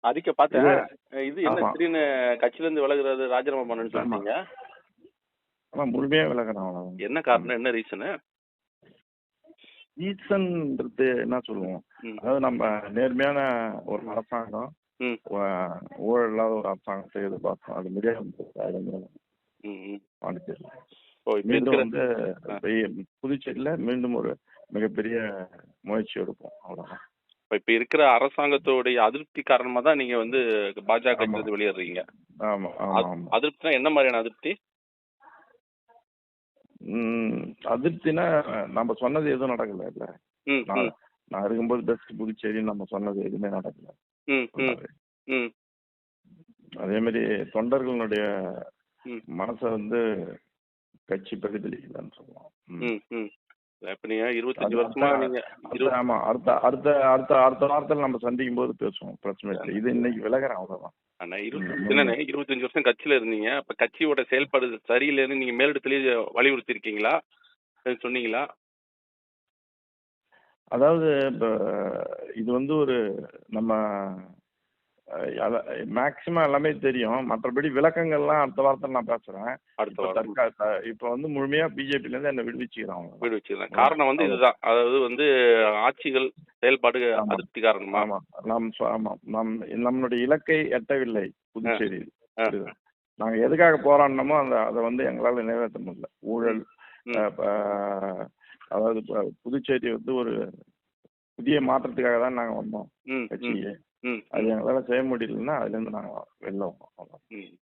அறிக்கை பார்த்தேன். இது- என்ன ஆமா. திடீர்னு கட்சியில இருந்து விலகுறது ராஜினாமா பண்ணுன்னு ஆமா. சொல்லிட்டீங்க? ஆனா முழுமையா விலகிறேன் என்ன காரணம் என்ன ரீசனு ரீசன்ன்றது என்ன சொல்லுவோம்? அதாவது நம்ம நேர்மையான ஒரு அரசாங்கம் ஊழல் இல்லாத ஒரு அரசாங்கத்தை எதிர்பார்த்தோம். அது முடியாது மீண்டும் வந்து புதுச்சேரியில மீண்டும் ஒரு மிகப்பெரிய முயற்சி எடுப்போம். அவ்வளவுதான். இப்ப இருக்கிற அரசாங்கத்தோடைய அதிருப்தி காரணமா தான் நீங்க வந்து பாஜக வெளியேறீங்க. அதிருப்தினா என்ன மாதிரியான அதிருப்தி? அதிருப்தினா நம்ம சொன்னது எதுவும் நடக்கல இல்ல. நான் இருக்கும்போது பெஸ்ட் புதுச்சேரி நம்ம சொன்னது எதுவுமே நடக்கல. அதே மாதிரி தொண்டர்களுடைய. மனசை வந்து கட்சி பிரதிபலிக்கலன்னு சொல்லலாம் இப்ப நீங்க இருபத்தஞ்சு வருஷமா நீங்க ஆமா அடுத்த அடுத்த அடுத்த அடுத்த வாரத்தில் நம்ம சந்திக்கும் போது பேசுவோம் பிரச்சனை இல்லை. இது இன்னைக்கு விலகிறேன் அவ்வளவுதான். அண்ணா ம், இருபத்தி ம். என்னண்ணே இருபத்தஞ்சு வருஷம் கட்சியில இருந்தீங்க. அப்ப கட்சியோட செயல்பாடு சரியில்லைன்னு நீங்க மேலிடத்திலேயே வலியுறுத்தி இருக்கீங்களா சொன்னீங்களா? அதாவது இப்போ இது வந்து ஒரு நம்ம மேக்சிமம் எல்லாமே தெரியும். மற்றபடி விளக்கங்கள்லாம் அடுத்த வாரத்தில் நான் பேசுறேன். அடுத்த தற்கா இப்போ வந்து முழுமையா பிஜேபில இருந்து என்ன விடுவிச்சுக்கிறோம் அவங்க வீடு வச்சிருந்தேன் காரணம் வந்து இதுதான். அதாவது வந்து ஆட்சிகள் செயல்பாடு. அதிருப்தி காரணமா ஆமா. நம் ஆமா. நம் நம்மளுடைய இலக்கை எட்டவில்லை புதுச்சேரி? நாங்க எதுக்காக போராடினோமோ அந்த அதை வந்து எங்களால நிறைவேற்ற முடியல. ஊழல் அதாவது புதுச்சேரி வந்து ஒரு புதிய மாற்றத்துக்காக தான் நாங்க வந்தோம். ம் அது எங்களால செய்ய முடியலன்னா அதுல இருந்து நாங்க வெளில வந்தோம் அவ்வளவுதான். ம்.